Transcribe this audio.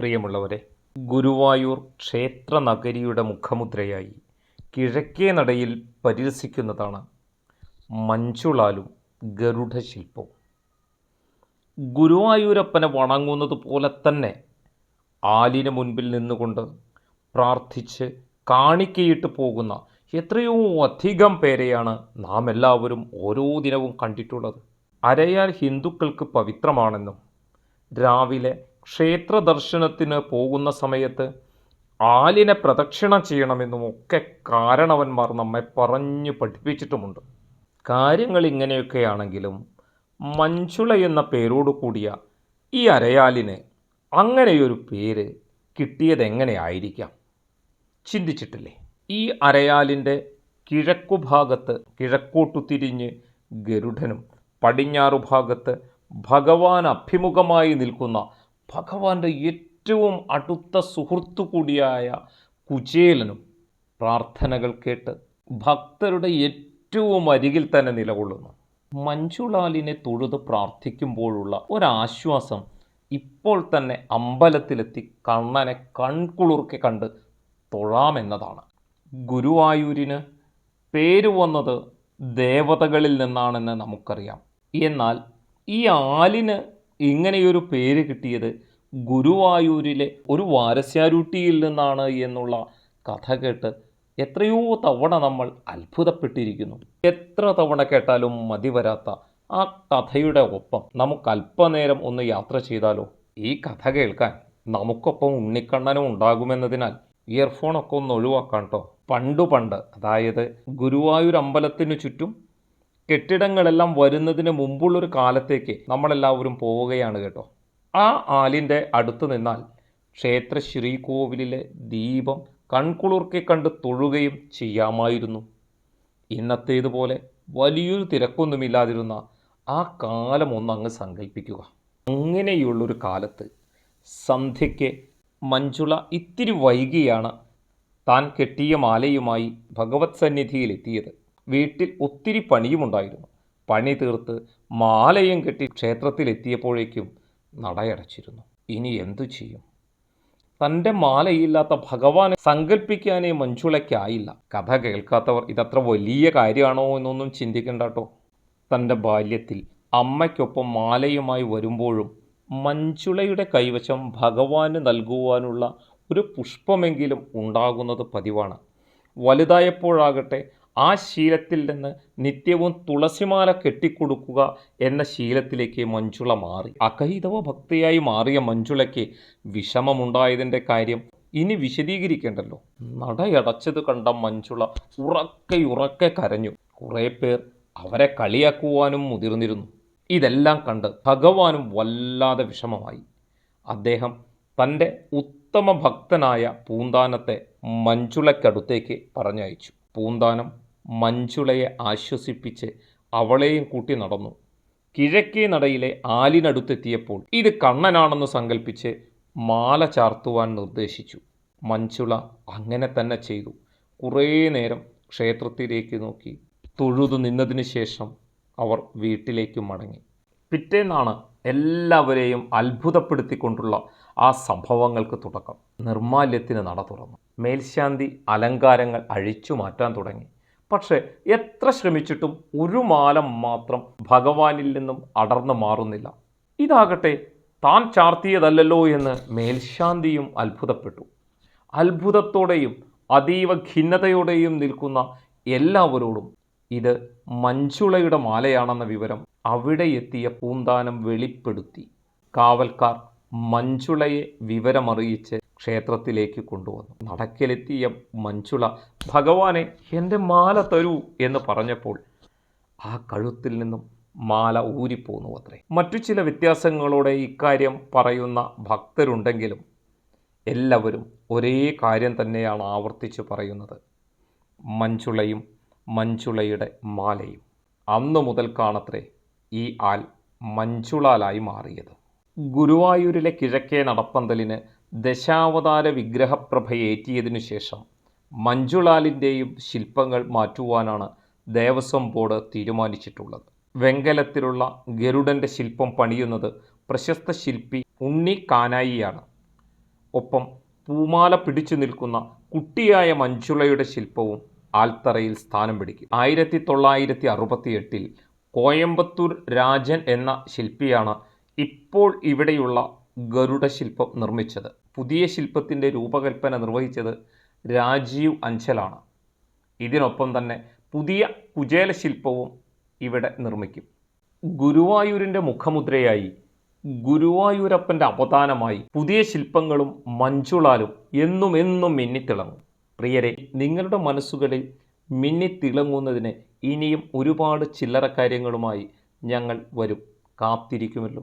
പ്രിയമുള്ളവരെ ഗുരുവായൂർ ക്ഷേത്ര നഗരിയുടെ മുഖമുദ്രയായി കിഴക്കേ നടയിൽ പരിരസിക്കുന്നതാണ് മഞ്ചുളാലും ഗരുഡശില്പവും ഗുരുവായൂരപ്പനെ വണങ്ങുന്നത് പോലെ തന്നെ ആലിന് മുൻപിൽ നിന്നുകൊണ്ട് പ്രാർത്ഥിച്ച് കാണിക്കയിട്ട് പോകുന്ന എത്രയോ അധികം പേരെയാണ് നാം എല്ലാവരും ഓരോ ദിനവും കണ്ടിട്ടുള്ളത്. അരയാൽ ഹിന്ദുക്കൾക്ക് പവിത്രമാണെന്നും രാവിലെ ക്ഷേത്ര ദർശനത്തിന് പോകുന്ന സമയത്ത് ആലിനെ പ്രദക്ഷിണം ചെയ്യണമെന്നും ഒക്കെ കാരണവന്മാർ നമ്മെ പറഞ്ഞു പഠിപ്പിച്ചിട്ടുമുണ്ട്. കാര്യങ്ങൾ ഇങ്ങനെയൊക്കെയാണെങ്കിലും മഞ്ചുള എന്ന പേരോട് കൂടിയ ഈ അരയാലിന് അങ്ങനെയൊരു പേര് കിട്ടിയതെങ്ങനെയായിരിക്കാം? ചിന്തിച്ചിട്ടില്ലേ? ഈ അരയാലിന്റെ കിഴക്കു ഭാഗത്ത് കിഴക്കോട്ടു തിരിഞ്ഞ് ഗരുഡനും പടിഞ്ഞാറു ഭാഗത്ത് ഭഗവാൻ അഭിമുഖമായി നിൽക്കുന്ന ഭഗവാന്റെ ഏറ്റവും അടുത്ത സുഹൃത്തു കൂടിയായ കുചേലനും പ്രാർത്ഥനകൾ കേട്ട് ഭക്തരുടെ ഏറ്റവും അരികിൽ തന്നെ നിലകൊള്ളുന്നു. മഞ്ജുളാലിനെ തൊഴുത് പ്രാർത്ഥിക്കുമ്പോഴുള്ള ഒരാശ്വാസം ഇപ്പോൾ തന്നെ അമ്പലത്തിലെത്തി കണ്ണനെ കൺകുളിർക്കെ കണ്ട് തൊഴാമെന്നതാണ്. ഗുരുവായൂരിന് പേര് വന്നത് ദേവതകളിൽ നിന്നാണെന്ന് നമുക്കറിയാം. എന്നാൽ ഈ ആലിന് ഇങ്ങനെയൊരു പേര് കിട്ടിയത് ഗുരുവായൂരിലെ ഒരു വാരസ്യാരുട്ടിയിൽ നിന്നാണ് എന്നുള്ള കഥ കേട്ട് എത്രയോ തവണ നമ്മൾ അത്ഭുതപ്പെട്ടിരിക്കുന്നു. എത്ര തവണ കേട്ടാലും മതി വരാത്ത ആ കഥയുടെ ഒപ്പം നമുക്ക് അല്പനേരം ഒന്ന് യാത്ര ചെയ്താലോ? ഈ കഥ കേൾക്കാൻ നമുക്കൊപ്പം ഉണ്ണിക്കണ്ണനും ഉണ്ടാകുമെന്നതിനാൽ ഇയർഫോണൊക്കെ ഒന്ന് ഒഴിവാക്കാം കേട്ടോ. പണ്ടു പണ്ട് അതായത് ഗുരുവായൂർ അമ്പലത്തിനു ചുറ്റും കെട്ടിടങ്ങളെല്ലാം വരുന്നതിന് മുമ്പുള്ളൊരു കാലത്തേക്ക് നമ്മളെല്ലാവരും പോവുകയാണ് കേട്ടോ. ആ ആലിന്റെ അടുത്ത് നിന്നാൽ ക്ഷേത്ര ശ്രീകോവിലിലെ ദീപം കൺകുളിർക്കെ കണ്ട് തൊഴുകയും ചെയ്യാമായിരുന്നു. ഇന്നത്തേതുപോലെ വലിയൊരു തിരക്കൊന്നുമില്ലാതിരുന്ന ആ കാലം ഒന്നങ്ങ് സങ്കല്പിക്കുക അങ്ങനെയുള്ളൊരു കാലത്ത് സന്ധ്യയ്ക്ക് മഞ്ജുള ഇത്തിരി വൈകിയാണ് താൻ കെട്ടിയ മാലയുമായി ഭഗവത് സന്നിധിയിലെത്തിയത്. വീട്ടിൽ ഒത്തിരി പണിയുമുണ്ടായിരുന്നു. പണി തീർത്ത് മാലയും കെട്ടി ക്ഷേത്രത്തിലെത്തിയപ്പോഴേക്കും നടയടച്ചിരുന്നു. ഇനി എന്തു ചെയ്യും? തന്റെ മാലയില്ലാത്ത ഭഗവാനെ സങ്കല്പിക്കാനേ മഞ്ജുളയ്ക്കായില്ല. കഥ കേൾക്കാത്തവർ ഇതത്ര വലിയ കാര്യമാണോ എന്നൊന്നും ചിന്തിക്കണ്ട കേട്ടോ. തന്റെ ബാല്യത്തിൽ അമ്മയ്ക്കൊപ്പം മാലയുമായി വരുമ്പോഴും മഞ്ജുളയുടെ കൈവശം ഭഗവാന് നൽകുവാനുള്ള ഒരു പുഷ്പമെങ്കിലും ഉണ്ടാകുന്നത് പതിവാണ്. വലുതായപ്പോഴാകട്ടെ ആ ശീലത്തിൽ നിന്ന് നിത്യവും തുളസിമാല കെട്ടിക്കൊടുക്കുക എന്ന ശീലത്തിലേക്ക് മഞ്ജുള മാറി. അകൈതവ ഭക്തിയായി മാറിയ മഞ്ജുളയ്ക്ക് വിഷമമുണ്ടായതിന്റെ കാര്യം ഇനി വിശദീകരിക്കേണ്ടല്ലോ. നടയടച്ചത് കണ്ട മഞ്ജുള ഉറക്കെ ഉറക്കെ കരഞ്ഞു. കുറേ പേർ അവരെ കളിയാക്കുവാനും മുതിർന്നിരുന്നു. ഇതെല്ലാം കണ്ട് ഭഗവാനും വല്ലാതെ വിഷമമായി. അദ്ദേഹം തന്റെ ഉത്തമ ഭക്തനായ പൂന്താനത്തെ മഞ്ജുളയ്ക്കടുത്തേക്ക് പറഞ്ഞയച്ചു. പൂന്താനം മഞ്ജുളയെ ആശ്വസിപ്പിച്ച് അവളെയും കൂട്ടി നടന്നു. കിഴക്കേ നടയിലെ ആലിനടുത്തെത്തിയപ്പോൾ ഇത് കണ്ണനാണെന്ന് സങ്കല്പിച്ച് മാല ചാർത്തുവാൻ നിർദ്ദേശിച്ചു. മഞ്ജുള അങ്ങനെ തന്നെ ചെയ്തു. കുറേ നേരം ക്ഷേത്രത്തിലേക്ക് നോക്കി. തൊഴുതു നിന്നതിന് ശേഷം അവർ വീട്ടിലേക്ക് മടങ്ങി. പിറ്റേന്നാണ് എല്ലാവരെയും അത്ഭുതപ്പെടുത്തിക്കൊണ്ടുള്ള ആ സംഭവങ്ങൾക്ക് തുടക്കം. നിർമാല്യത്തിന് നട തുറന്നു. മേൽശാന്തി അലങ്കാരങ്ങൾ അഴിച്ചു മാറ്റാൻ തുടങ്ങി. പക്ഷേ എത്ര ശ്രമിച്ചിട്ടും ഒരു മാലം മാത്രം ഭഗവാനിൽ നിന്നും അടർന്നു മാറുന്നില്ല. ഇതാകട്ടെ താൻ ചാർത്തിയതല്ലോ എന്ന് മേൽശാന്തിയും അത്ഭുതപ്പെട്ടു. അത്ഭുതത്തോടെയും അതീവ ഖിന്നതയോടെയും നിൽക്കുന്ന എല്ലാവരോടും ഇത് മഞ്ജുളയുടെ മാലയാണെന്ന വിവരം അവിടെ എത്തിയ പൂന്താനം വെളിപ്പെടുത്തി. കാവൽക്കാർ മഞ്ജുളയെ വിവരമറിയിച്ച് ക്ഷേത്രത്തിലേക്ക് കൊണ്ടുവന്നു. നടക്കിലെത്തിയ മഞ്ജുള ഭഗവാനെ എന്റെ മാല തരൂ എന്ന് പറഞ്ഞപ്പോൾ ആ കഴുത്തിൽ നിന്നും മാല ഊരിപ്പോന്നു അത്രേ മറ്റു ചില വ്യത്യാസങ്ങളോടെ ഇക്കാര്യം പറയുന്ന ഭക്തരുണ്ടെങ്കിലും എല്ലാവരും ഒരേ കാര്യം തന്നെയാണ് ആവർത്തിച്ച് പറയുന്നത്. മഞ്ജുളയും മഞ്ജുളയുടെ മാലയും. അന്നു മുതൽ കാണത്രേ ഈ ആൽ മഞ്ചുളാലായി മാറിയത്. ഗുരുവായൂരിലെ കിഴക്കേ നടപ്പന്തലിന് ദശാവതാര വിഗ്രഹപ്രഭയേറ്റിയതിനു ശേഷം മഞ്ജുളാലിന്റെയും ശില്പങ്ങൾ മാറ്റുവാനാണ് ദേവസ്വം ബോർഡ് തീരുമാനിച്ചിട്ടുള്ളത്. വെങ്കലത്തിലുള്ള ഗരുഡന്റെ ശില്പം പണിയുന്നത് പ്രശസ്ത ശില്പി ഉണ്ണി കാനായിയാണ്. ഒപ്പം പൂമാല പിടിച്ചു നിൽക്കുന്ന കുട്ടിയായ മഞ്ജുളയുടെ ശില്പവും ആൽത്തറയിൽ സ്ഥാനം പിടിക്കും. ആയിരത്തി തൊള്ളായിരത്തി അറുപത്തി എട്ടിൽ കോയമ്പത്തൂർ രാജൻ എന്ന ശില്പിയാണ് ഇപ്പോൾ ഇവിടെയുള്ള ഗരുഡ ശില്പം നിർമ്മിച്ചത്. പുതിയ ശില്പത്തിന്റെ രൂപകൽപ്പന നിർവഹിച്ചത് രാജീവ് അഞ്ചലാണ്. ഇതിനൊപ്പം തന്നെ പുതിയ കുചേല ശില്പവും ഇവിടെ നിർമ്മിക്കും. ഗുരുവായൂരിന്റെ മുഖമുദ്രയായി ഗുരുവായൂരപ്പന്റെ അവതാനമായി പുതിയ ശില്പങ്ങളും മഞ്ചുളാലും എന്നും എന്നും മിന്നിത്തിളങ്ങും. പ്രിയരെ നിങ്ങളുടെ മനസ്സുകളിൽ മിന്നിത്തിളങ്ങുന്നതിന് ഇനിയും ഒരുപാട് ചില്ലറ കാര്യങ്ങളുമായി ഞങ്ങൾ വരും. കാത്തിരിക്കുമല്ലോ.